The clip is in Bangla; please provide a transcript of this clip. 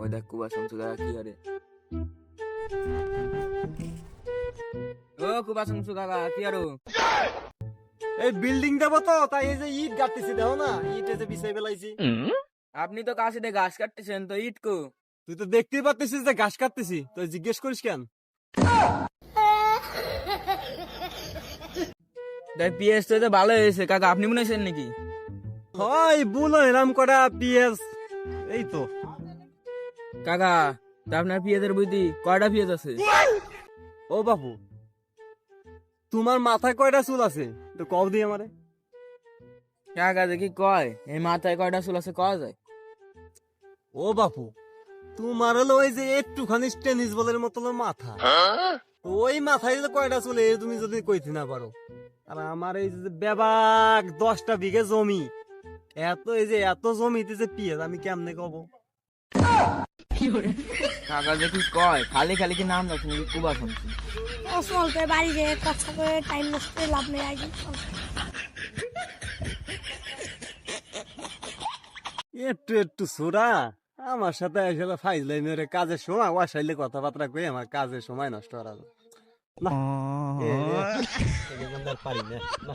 ওই দেখ কুবা কাকা কি করে ও কুবা কাকা কি আরও। এই বিল্ডিং দেবো তো তাই এই যে ইট গাঁটতেছি দেখো না ইট এই যে বিছাই বেলাইছি আপনি তো কাশিতে ঘাস কাটতেছেন তো ইট কো? তুই তো দেখতেই পাচ্ছিস যে ঘাস কাটতেছি তো জিজ্ঞেস করিস কেন? তাই পিএস তো তো ভালো হয়েছে কাকা আপনি মনে হয়েছেন নাকি? হয় বুলো এরাম করা পিএস। এই তো। কাকা তা আপনার পিএসের বুদ্ধি কয়টা পিএস আছে? ও বাপু তোমার মাথায় কয়টা চুল আছে? তো কও দি আমারে। কাকা দেখি কয়। এই মাথায় কয়টা চুল আছে কয়া যায়। ও বাপু তোমার হলো ওই যে একটুখানি টেনিস বলের মতো মাথা। ওই মাথায় যে কয়টা চলে এ তুমি যদি কইতে না পারো। আর আমার এই যে বেবাক দশটা বিঘে জমি। এত এই যে এত জমিতে যে পিএস আমি কেমনে কব কাকা কয় খালি খালি কি নাম নাকি কুবা বাড়ি কথা করে টাইম নষ্ট করে লাভ নেই আগে একটু একটু সোরা আমার সাথে আসলে ফাইজলাই মেরে কাজের সময় ওয়াসাইলে কথাবার্তা কই আমার কাজের সময় নষ্ট করা পারি না না